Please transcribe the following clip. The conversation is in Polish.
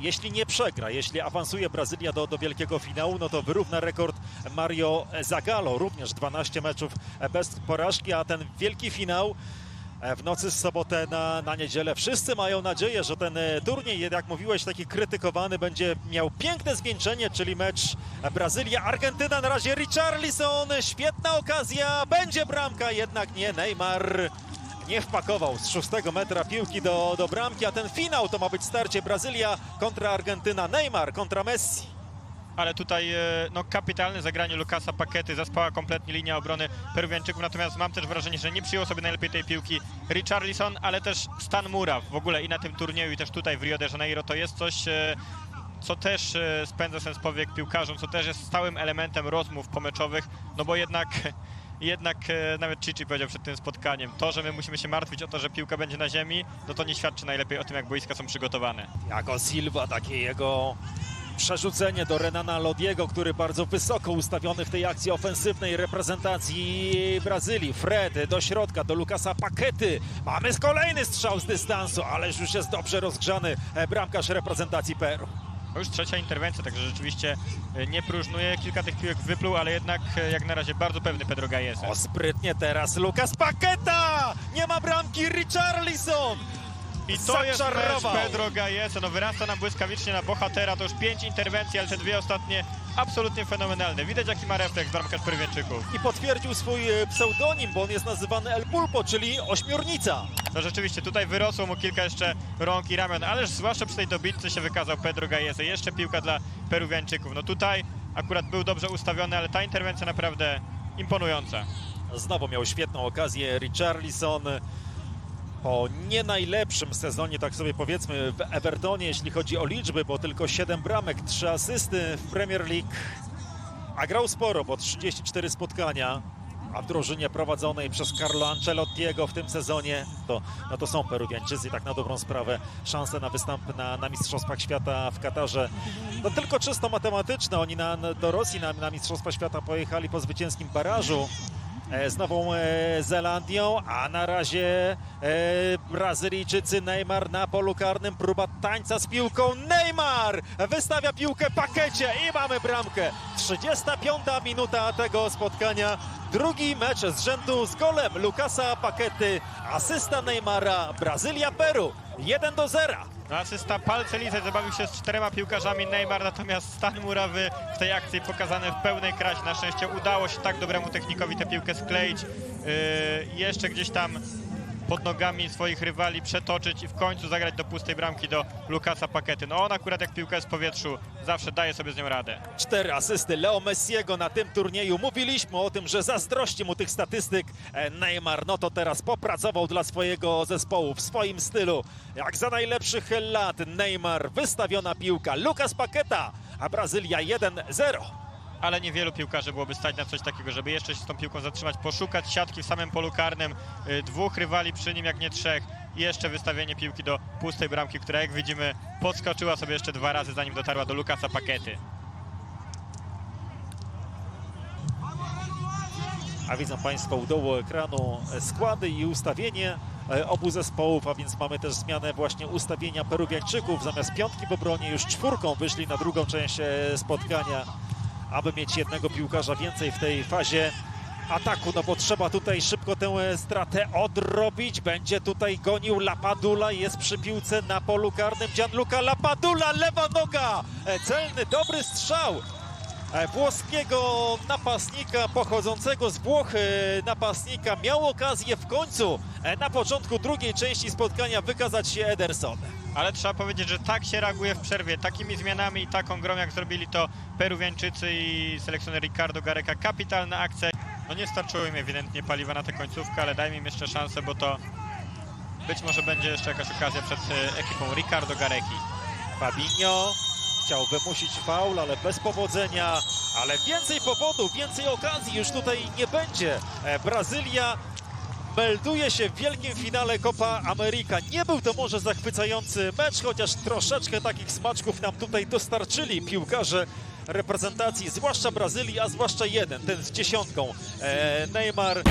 jeśli nie przegra, jeśli awansuje Brazylia do, do wielkiego finału, no to wyrówna rekord Mario Zagallo, również 12 meczów bez porażki, a ten wielki finał e, w nocy z sobotę na, na niedzielę. Wszyscy mają nadzieję, że ten e, turniej, jak mówiłeś, taki krytykowany, będzie miał piękne zwieńczenie, czyli mecz Brazylia-Argentyna. Na razie Richarlison, świetna okazja, będzie bramka, jednak nie Neymar. Nie wpakował z szóstego metra piłki do, do bramki, a ten finał to ma być starcie Brazylia kontra Argentyna, Neymar kontra Messi. ale tutaj e, no, kapitalne zagranie Lukasa Pakety, zaspała kompletnie linia obrony Peruwianczyków, natomiast mam też wrażenie, że nie przyjął sobie najlepiej tej piłki Richarlison, ale też Stan Muraw w ogóle i na tym turnieju i też tutaj w Rio de Janeiro. To jest coś, e, co też e, spędza sens powiek piłkarzom, co też jest stałym elementem rozmów pomeczowych, no bo jednak jednak e, nawet Chichi powiedział przed tym spotkaniem, to, że my musimy się martwić o to, że piłka będzie na ziemi, no to nie świadczy najlepiej o tym, jak boiska są przygotowane. Jako Silva, takie jego przerzucenie do Renana Lodiego, który bardzo wysoko ustawiony w tej akcji ofensywnej reprezentacji Brazylii. Fred do środka, do Lukasa Pakety. Mamy kolejny strzał z dystansu, ależ już jest dobrze rozgrzany e, bramkarz reprezentacji Peru. To już trzecia interwencja, także rzeczywiście e, nie próżnuje. Kilka tych piłek wypluł, ale jednak e, jak na razie bardzo pewny Pedro Gajese. O, sprytnie teraz Lukas Paketa! Nie ma bramki Richarlison! I to jest mecz. Pedro Gajese. No wyrasta nam błyskawicznie na bohatera. To już pięć interwencji, ale te dwie ostatnie absolutnie fenomenalne. Widać jaki ma refleks bramkarz Peruwianczyków. I potwierdził swój e, pseudonim, bo on jest nazywany El Pulpo, czyli ośmiornica. No rzeczywiście, tutaj wyrosło mu kilka jeszcze rąk i ramion, ależ zwłaszcza przy tej dobitce się wykazał Pedro Gajese. Jeszcze piłka dla Peruwianczyków. No tutaj akurat był dobrze ustawiony, ale ta interwencja naprawdę imponująca. Znowu miał świetną okazję Richarlison po nie najlepszym sezonie, tak sobie powiedzmy, w Evertonie, jeśli chodzi o liczby, bo tylko 7 bramek, 3 asysty w Premier League, a grał sporo, bo 34 spotkania, a w drużynie prowadzonej przez Carlo Ancelottiego w tym sezonie, to, no to są Peruwiańczycy, tak na dobrą sprawę, szanse na występ na, na Mistrzostwach Świata w Katarze. No tylko czysto matematyczne, oni na, do Rosji na, na Mistrzostwa Świata pojechali po zwycięskim barażu e, z Nową e, Zelandią, a na razie e, Brazylijczycy Neymar na polu karnym, próba tańca z piłką, Neymar wystawia piłkę pakecie i mamy bramkę. 35 minuta tego spotkania, drugi mecz z rzędu z golem Lukasa Pakety, asysta Neymara, Brazylia-Peru, 1 do 0. No, asysta palce lizać, zabawił się z czterema piłkarzami Neymar, natomiast stan murawy w tej akcji pokazany w pełnej krasie. Na szczęście udało się tak dobremu technikowi tę piłkę skleić, yy, jeszcze gdzieś tam pod nogami swoich rywali przetoczyć i w końcu zagrać do pustej bramki do Lukasa Pakety. No on akurat jak piłka jest w powietrzu, zawsze daje sobie z nią radę. Cztery asysty Leo Messiego na tym turnieju. Mówiliśmy o tym, że zazdrości mu tych statystyk. E, Neymar, no to teraz popracował dla swojego zespołu w swoim stylu. Jak za najlepszych lat Neymar, wystawiona piłka. Lukas Paketa, a Brazylia 1-0. ale niewielu piłkarzy byłoby stać na coś takiego, żeby jeszcze się z tą piłką zatrzymać, poszukać siatki w samym polu karnym, y, dwóch rywali przy nim, jak nie trzech i jeszcze wystawienie piłki do pustej bramki, która jak widzimy podskoczyła sobie jeszcze dwa razy zanim dotarła do Lukasa Pakety. A widzą Państwo u dołu ekranu składy i ustawienie e, obu zespołów, a więc mamy też zmianę właśnie ustawienia Peruwiańczyków. Zamiast piątki w obronie już czwórką wyszli na drugą część e, spotkania, aby mieć jednego piłkarza więcej w tej fazie ataku, no bo trzeba tutaj szybko tę e, stratę odrobić. Będzie tutaj gonił Lapadula, jest przy piłce na polu karnym Gianluca Lapadula, lewa noga, E, celny, dobry strzał e, włoskiego napastnika pochodzącego z Włoch napastnika miał okazję w końcu na początku drugiej części spotkania wykazać się Ederson. Ale trzeba powiedzieć, że tak się reaguje w przerwie, takimi zmianami i taką grą jak zrobili to Peruwiańczycy i selekcjoner Ricardo Gareca. Kapitalna akcja. No nie starczyło im ewidentnie paliwa na tę końcówkę, ale dajmy im jeszcze szansę, bo to być może będzie jeszcze jakaś okazja przed e, ekipą Ricardo Gareki. Fabinho chciał wymusić faul, ale bez powodzenia. Ale więcej powodów, więcej okazji już tutaj nie będzie. E, Brazylia melduje się w wielkim finale Copa America. Nie był to może zachwycający mecz, chociaż troszeczkę takich smaczków nam tutaj dostarczyli piłkarze reprezentacji, zwłaszcza Brazylii, a zwłaszcza jeden, ten z dziesiątką. E, Neymar